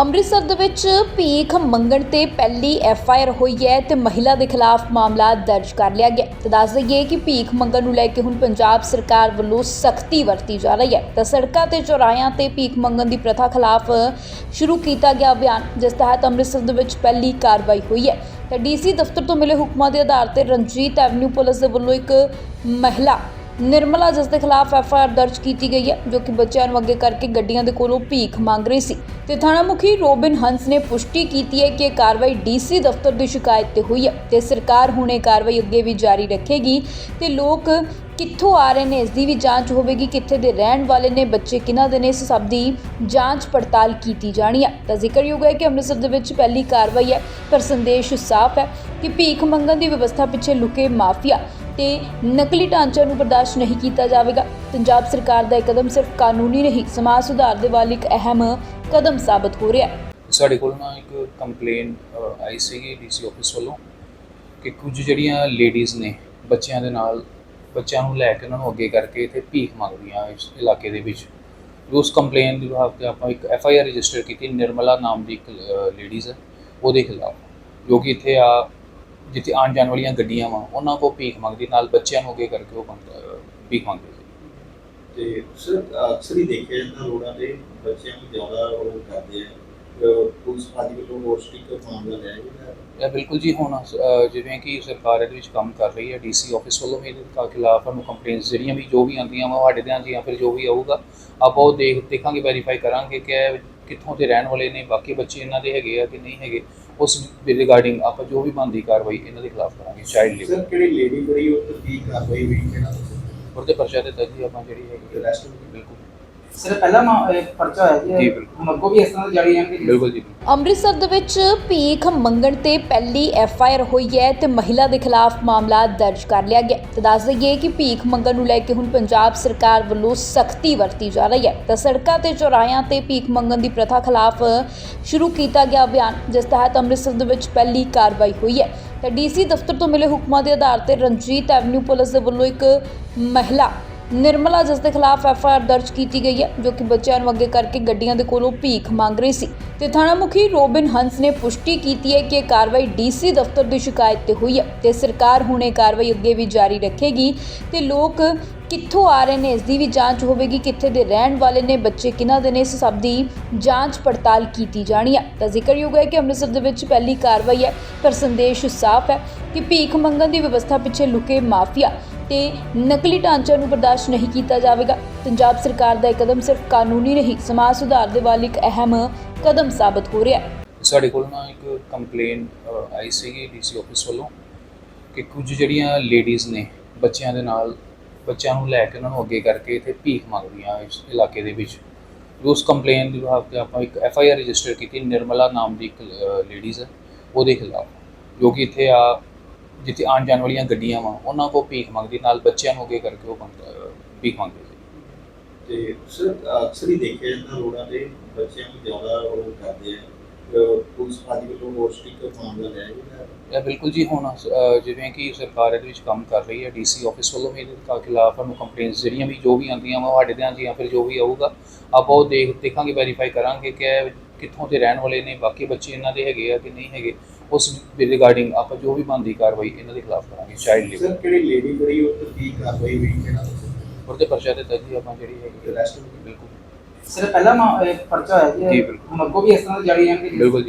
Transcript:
ਅੰਮ੍ਰਿਤਸਰ ਦੇ ਵਿੱਚ ਭੀਖ ਮੰਗਣ ਤੇ ਪਹਿਲੀ ਐਫ ਆਈ ਆਰ ਹੋਈ ਹੈ ਤੇ ਮਹਿਲਾ ਦੇ ਖਿਲਾਫ ਮਾਮਲਾ ਦਰਜ ਕਰ ਲਿਆ ਗਿਆ। ਤੇ ਦੱਸ ਦਈਏ ਕਿ ਭੀਖ ਮੰਗਣ ਨੂੰ ਲੈ ਕੇ ਹੁਣ ਪੰਜਾਬ ਸਰਕਾਰ ਵੱਲੋਂ ਸਖਤੀ ਵਰਤੀ ਜਾ ਰਹੀ ਹੈ। ਤਾਂ ਸੜਕਾਂ ਤੇ ਚੌਰਾਹਿਆਂ ਤੇ ਭੀਖ ਮੰਗਣ ਦੀ ਪ੍ਰਥਾ ਖਿਲਾਫ ਸ਼ੁਰੂ ਕੀਤਾ ਗਿਆ ਅਭਿਆਨ, ਜਿਸ ਤਹਿਤ ਅੰਮ੍ਰਿਤਸਰ ਦੇ ਵਿੱਚ ਪਹਿਲੀ ਕਾਰਵਾਈ ਹੋਈ ਹੈ। ਤਾਂ ਡੀਸੀ ਦਫ਼ਤਰ ਤੋਂ ਮਿਲੇ ਹੁਕਮਾਂ ਦੇ ਆਧਾਰ ਤੇ ਰਣਜੀਤ ਐਵਨਿਊ ਪੁਲਿਸ ਦੇ ਵੱਲੋਂ ਇੱਕ ਮਹਿਲਾ ਨਿਰਮਲਾ, ਜਿਸ ਦੇ ਖਿਲਾਫ ਐਫ ਆਈ ਆਰ ਦਰਜ ਕੀਤੀ ਗਈ ਹੈ, ਜੋ ਕਿ ਬੱਚਿਆਂ ਨੂੰ ਅੱਗੇ ਕਰਕੇ ਗੱਡੀਆਂ ਦੇ ਕੋਲੋਂ ਭੀਖ ਮੰਗ ਰਹੀ ਸੀ। ਤੇ ਥਾਣਾ ਮੁਖੀ ਰੋਬਿਨ ਹੰਸ ਨੇ ਪੁਸ਼ਟੀ ਕੀਤੀ ਹੈ ਕਿ ਇਹ ਕਾਰਵਾਈ ਡੀਸੀ ਦਫ਼ਤਰ ਦੀ ਸ਼ਿਕਾਇਤ ਤੇ ਹੋਈ ਹੈ ਤੇ ਸਰਕਾਰ ਹੁਣ ਇਹ ਕਾਰਵਾਈ ਅੱਗੇ ਵੀ ਜਾਰੀ ਰੱਖੇਗੀ ਤੇ ਲੋਕ ਕਿੱਥੋਂ ਆ ਰਹੇ ਨੇ, ਇਸ ਦੀ ਵੀ ਜਾਂਚ ਹੋਵੇਗੀ ਕਿੱਥੇ ਦੇ ਰਹਿਣ ਵਾਲੇ ਨੇ, ਬੱਚੇ ਕਿਹਨਾਂ ਦੇ ਨੇ, ਇਸ ਸਭ ਦੀ ਜਾਂਚ ਪੜਤਾਲ ਕੀਤੀ ਜਾਣੀ ਹੈ। ਤਾਂ ਜ਼ਿਕਰਯੋਗ ਹੈ ਕਿ ਅੰਮ੍ਰਿਤਸਰ ਦੇ ਵਿੱਚ ਪਹਿਲੀ ਕਾਰਵਾਈ ਹੈ, ਪਰ ਸੰਦੇਸ਼ ਸਾਫ਼ ਹੈ ਕਿ ਭੀਖ ਮੰਗਣ ਦੀ ਵਿਵਸਥਾ ਪਿੱਛੇ ਲੁਕੇ ਮਾਫੀਆ। ਤੇ ਨਕਲੀ ਢਾਂਚਿਆਂ ਨੂੰ ਬਰਦਾਸ਼ਤ ਨਹੀਂ ਕੀਤਾ ਜਾਵੇਗਾ। ਪੰਜਾਬ ਸਰਕਾਰ ਦਾ ਇਹ ਕਦਮ ਸਿਰਫ ਕਾਨੂੰਨੀ ਨਹੀਂ, ਸਮਾਜ ਸੁਧਾਰ ਦੇ ਵੱਲ ਇੱਕ ਅਹਿਮ ਕਦਮ ਸਾਬਤ ਹੋ ਰਿਹਾ ਹੈ। ਸਾਡੇ ਕੋਲ ਨਾ ਇੱਕ ਕੰਪਲੇਨ ਆਈ ਸੀਗੀ ਡੀਸੀ ਆਫਿਸ ਵੱਲੋਂ ਕਿ ਕੁਝ ਜਿਹੜੀਆਂ ਲੇਡੀਜ਼ ਨੇ ਬੱਚਿਆਂ ਦੇ ਨਾਲ, ਬੱਚਿਆਂ ਨੂੰ ਲੈ ਕੇ ਉਹਨਾਂ ਨੂੰ ਅੱਗੇ ਕਰਕੇ ਇੱਥੇ ਭੀਖ ਮੰਗਦੀਆਂ ਇਸ ਇਲਾਕੇ ਦੇ ਵਿੱਚ। ਉਸ ਕੰਪਲੇਨ ਦੇ ਵਿਭਾਗ ਤੇ ਆਪਾਂ ਇੱਕ ਐਫ ਆਈ ਆਰ ਰਜਿਸਟਰ ਕੀਤੀ, ਨਿਰਮਲਾ ਨਾਮ ਦੀ ਇੱਕ ਲੇਡੀਜ਼ ਹੈ, ਉਹਦੇ ਖਿਲਾਫ। ਜੋ ਕਿ ਇੱਥੇ ਆ ਜਿੱਥੇ ਆਉਣ ਜਾਣ ਵਾਲੀਆਂ ਗੱਡੀਆਂ ਵਾ ਉਹਨਾਂ ਕੋ ਭੀਖ ਮੰਗਦੀ ਨਾਲ ਬੱਚਿਆਂ ਨੂੰ ਅੱਗੇ ਕਰਕੇ ਉਹ ਭੀਖ ਮੰਗਦੀ ਸੀ। ਤੇ ਸਰ ਅਕਸਰ ਹੀ ਦੇਖਿਆ ਜਾਂਦਾ ਰੋਡਾਂ ਤੇ ਬੱਚਿਆਂ ਨੂੰ ਜ਼ਿਆਦਾ ਉਹ ਕਰਦੇ ਆ। ਅਹ ਪੁਲਿਸ ਪਾਰਟੀ ਵੱਲੋਂ ਹੋਰ ਸਟਿੱਕਰ ਮਾਮਲਾ ਲਿਆ ਗਿਆ ਇਹ ਬਿਲਕੁਲ ਜੀ ਹੁਣ ਅ, ਜਿਵੇਂ ਕਿ ਸਰਕਾਰ ਇਹਦੇ ਵਿੱਚ ਕੰਮ ਕਰ ਰਹੀ ਹੈ ਡੀਸੀ ਆਫਿਸ ਵੱਲੋਂ ਵੀ ਇਹਦੇ ਖਿਲਾਫ ਸਾਨੂੰ ਕੰਪਲੇਂਟਸ ਜਿਹੜੀਆਂ ਵੀ ਜੋ ਵੀ ਆਉਂਦੀਆਂ ਵਾ ਸਾਡੇ ਧਿਆਨ 'ਚ ਜਾਂ ਫਿਰ ਜੋ ਵੀ ਆਊਗਾ ਆਪਾਂ ਉਹ ਦੇਖ ਦੇਖਾਂਗੇ ਵੈਰੀਫਾਈ ਕਰਾਂਗੇ ਕਿ ਇਹ ਕਿੱਥੋਂ ਦੇ ਰਹਿਣ ਵਾਲੇ ਨੇ ਬਾਕੀ ਬੱਚੇ ਇਹਨਾਂ ਦੇ ਹੈਗੇ ਆ ਕਿ ਨਹੀਂ ਹੈਗੇ ਉਸ ਰਿਗਾਰਡਿੰਗ ਆਪਾਂ ਜੋ ਵੀ ਬਣਦੀ ਕਾਰਵਾਈ ਇਹਨਾਂ ਦੇ ਖਿਲਾਫ ਕਰਾਂਗੇ ਚਾਈਲਡ ਸਰ ਲੇਬਰ ਕਿਹੜੀ ਲੇਡੀ ਬੜੀ ਉਹ ਤੇ ਕੀ ਕਾਰਵਾਈ ਹੋਈ ਕਿਹੜਾ ਉਹਦੇ ਪਰਚਾ ਤੇ ਤੱਕ ਆਪਾਂ ਜਿਹੜੀ ਹੈਗੀ ਅਰੈਸਟ ਬਿਲਕੁਲ। ਸਰ ਪਹਿਲਾ ਮਾ- ਇਹ ਪਰਚਾ ਹੋਇਆ ਜੀ, ਜੀ ਬਿਲਕੁਲ। ਹੁਣ ਅੱਗੋਂ ਵੀ ਇਸ ਤਰ੍ਹਾਂ ਦੀ ਜਾਰੀ ਜਾਣਗੇ ਬਿਲਕੁਲ ਜੀ ਅੰਮ੍ਰਿਤਸਰ ਦੇ ਵਿੱਚ ਭੀਖ ਮੰਗਣ ਤੇ ਪਹਿਲੀ ਐਫ ਆਈ ਆਰ ਹੋਈ ਹੈ ਤੇ ਮਹਿਲਾ ਦੇ ਖਿਲਾਫ ਮਾਮਲਾ ਦਰਜ ਕਰ ਲਿਆ ਗਿਆ। ਤੇ ਦੱਸ ਦਈਏ ਕਿ ਭੀਖ ਮੰਗਣ ਨੂੰ ਲੈ ਕੇ ਹੁਣ ਪੰਜਾਬ ਸਰਕਾਰ ਵੱਲੋਂ ਸਖਤੀ ਵਰਤੀ ਜਾ ਰਹੀ ਹੈ। ਤਾਂ ਸੜਕਾਂ ਤੇ ਚੌਰਾਹਿਆਂ ਤੇ ਭੀਖ ਮੰਗਣ ਦੀ ਪ੍ਰਥਾ ਖਿਲਾਫ ਸ਼ੁਰੂ ਕੀਤਾ ਗਿਆ ਅਭਿਆਨ ਜਿਸ ਤਹਿਤ ਅੰਮ੍ਰਿਤਸਰ ਦੇ ਵਿੱਚ ਪਹਿਲੀ ਕਾਰਵਾਈ ਹੋਈ ਹੈ। ਤਾਂ ਡੀਸੀ ਦਫ਼ਤਰ ਤੋਂ ਮਿਲੇ ਹੁਕਮਾਂ ਦੇ ਆਧਾਰ ਤੇ ਰਣਜੀਤ ਐਵਨਿਊ ਪੁਲਿਸ ਦੇ ਵੱਲੋਂ ਇੱਕ ਮਹਿਲਾ ਨਿਰਮਲਾ, ਜਿਸ ਦੇ ਖਿਲਾਫ ਐਫ ਆਈ ਆਰ ਦਰਜ ਕੀਤੀ ਗਈ ਹੈ, ਜੋ ਕਿ ਬੱਚਿਆਂ ਨੂੰ ਅੱਗੇ ਕਰਕੇ ਗੱਡੀਆਂ ਦੇ ਕੋਲੋਂ ਭੀਖ ਮੰਗ ਰਹੀ ਸੀ। ਤੇ ਥਾਣਾ ਮੁਖੀ ਰੋਬਿਨ ਹੰਸ ਨੇ ਪੁਸ਼ਟੀ ਕੀਤੀ ਹੈ ਕਿ ਇਹ ਕਾਰਵਾਈ ਡੀਸੀ ਦਫ਼ਤਰ ਦੀ ਸ਼ਿਕਾਇਤ ਤੇ ਹੋਈ ਹੈ ਤੇ ਸਰਕਾਰ ਹੁਣ ਇਹ ਕਾਰਵਾਈ ਅੱਗੇ ਵੀ ਜਾਰੀ ਰੱਖੇਗੀ ਤੇ ਲੋਕ ਕਿੱਥੋਂ ਆ ਰਹੇ ਨੇ? ਇਸ ਦੀ ਵੀ ਜਾਂਚ ਹੋਵੇਗੀ ਕਿੱਥੇ ਦੇ ਰਹਿਣ ਵਾਲੇ ਨੇ, ਬੱਚੇ ਕਿਹਨਾਂ ਦੇ ਨੇ? ਇਸ ਸਭ ਦੀ ਜਾਂਚ ਪੜਤਾਲ ਕੀਤੀ ਜਾਣੀ ਹੈ ਤਾਂ ਜ਼ਿਕਰਯੋਗ ਹੈ ਕਿ ਅੰਮ੍ਰਿਤਸਰ ਦੇ ਵਿੱਚ ਪਹਿਲੀ ਕਾਰਵਾਈ ਹੈ, ਪਰ ਸੰਦੇਸ਼ ਸਾਫ਼ ਹੈ ਕਿ ਭੀਖ ਮੰਗਣ ਦੀ ਵਿਵਸਥਾ ਪਿੱਛੇ ਲੁਕੇ ਮਾਫੀਆ ਤੇ ਨਕਲੀ ਢਾਂਚਿਆਂ ਨੂੰ ਬਰਦਾਸ਼ਤ ਨਹੀਂ ਕੀਤਾ ਜਾਵੇਗਾ। ਪੰਜਾਬ ਸਰਕਾਰ ਦਾ ਇਹ ਕਦਮ ਸਿਰਫ ਕਾਨੂੰਨੀ ਨਹੀਂ, ਸਮਾਜ ਸੁਧਾਰ ਦੇ ਵੱਲ ਇੱਕ ਅਹਿਮ ਕਦਮ ਸਾਬਤ ਹੋ ਰਿਹਾ ਹੈ। ਸਾਡੇ ਕੋਲ ਨਾ ਇੱਕ ਕੰਪਲੇਨ ਆਈ ਸੀਗੀ ਡੀਸੀ ਆਫਿਸ ਵੱਲੋਂ ਕਿ ਕੁਝ ਜਿਹੜੀਆਂ ਲੇਡੀਜ਼ ਨੇ ਬੱਚਿਆਂ ਦੇ ਨਾਲ ਬੱਚਿਆਂ ਨੂੰ ਲੈ ਕੇ ਉਹਨਾਂ ਨੂੰ ਅੱਗੇ ਕਰਕੇ ਇੱਥੇ ਭੀਖ ਮੰਗਦੀਆਂ ਇਸ ਇਲਾਕੇ ਦੇ ਵਿੱਚ। ਉਸ ਕੰਪਲੇਨ ਦੇ ਵਿਭਾਗ ਤੇ ਆਪਾਂ ਇੱਕ ਐਫ ਆਈ ਆਰ ਰਜਿਸਟਰ ਕੀਤੀ, ਨਿਰਮਲਾ ਨਾਮ ਦੀ ਇੱਕ ਲੇਡੀਜ਼ ਹੈ ਉਹਦੇ ਖਿਲਾਫ। ਜੋ ਕਿ ਇੱਥੇ ਆ, ਜਿੱਥੇ ਆਉਣ ਜਾਣ ਵਾਲੀਆਂ ਗੱਡੀਆਂ ਵਾ, ਉਹਨਾਂ ਕੋ ਭੀਖ ਮੰਗਦੀ, ਨਾਲ ਬੱਚਿਆਂ ਨੂੰ ਅੱਗੇ ਕਰਕੇ ਉਹ ਮੰਗ- ਭੀਖ ਮੰਗਦੇ ਸੀ। ਤੇ ਅਕਸਰ ਹੀ ਦੇਖਿਆ ਜਾਂਦਾ ਰੋਡਾਂ ਤੇ, ਬੱਚਿਆਂ ਨੂੰ ਜ਼ਿਆਦਾ ਉਹ ਕਰਦੇ ਆ। ਪੁਲਿਸ ਪਾਰਟੀ ਵੱਲੋਂ ਹੋਰ ਸਟਿੱਕਰ ਮਾਮਲਾ ਲਿਆ ਗਿਆ ਇਹ ਬਿਲਕੁਲ ਜੀ ਹੁਣ ਅ, ਜਿਵੇਂ ਕਿ ਸਰਕਾਰ ਇਹਦੇ ਵਿੱਚ ਕੰਮ ਕਰ ਰਹੀ ਹੈ ਡੀਸੀ ਆਫਿਸ ਵੱਲੋਂ ਵੀ ਇਹਦੇ ਖਿ- ਖਿਲਾਫ ਸਾਨੂੰ ਕੰਪਲੇਂਟਸ ਜਿਹੜੀਆਂ ਵੀ ਜੋ ਵੀ ਆਉਂਦੀਆਂ ਵਾ ਸਾਡੇ ਧਿਆਨ 'ਚ ਜਾਂ ਫਿਰ ਜੋ ਵੀ ਆਊਗਾ ਆਪਾਂ ਉਹ ਦੇਖ ਦੇਖਾਂਗੇ ਵੈਰੀਫਾਈ ਕਰਾਂਗੇ ਕਿ ਇਹ ਕਿੱਥੋਂ ਦੇ ਰਹਿਣ ਵਾਲੇ ਨੇ ਬਾਕੀ ਬੱਚੇ ਇਹਨਾਂ ਦੇ ਹੈਗੇ ਆ ਕਿ ਨਹੀਂ ਹੈਗੇ ਉਸ ਰਿਗਾਰਡਿੰਗ ਆਪਾਂ ਜੋ ਵੀ ਬਣਦੀ ਕਾਰਵਾਈ ਇਹਨਾਂ ਦੇ ਖਿਲਾਫ ਕਰਾਂਗੇ ਚਾਈਲਡ ਲੇਬਰ ਸਰ ਕਿਹੜੀ ਲੇਡੀ ਬੜੀ ਉਹ ਤੇ ਕੀ ਕਾਰਵਾਈ ਹੋਈ ਕਿਹੜਾ ਉਹਦੇ ਪਰਚਾ ਤੇ ਤੱਕ ਆਪਾਂ ਜਿਹੜੀ ਹੈਗੀ ਅਰੈਸਟ ਬਿਲਕੁਲ। ਸਰ ਪਹਿਲਾ ਮਾ- ਇਹ ਪਰਚਾ ਹੋਇਆ ਜੀ, ਜੀ ਬਿਲਕੁਲ। ਹੁਣ ਅੱਗੋਂ ਵੀ ਇਸ ਤਰ੍ਹਾਂ ਦੀ ਜਾਰੀ ਜਾਣਗੇ ਬਿਲਕੁਲ ਜੀ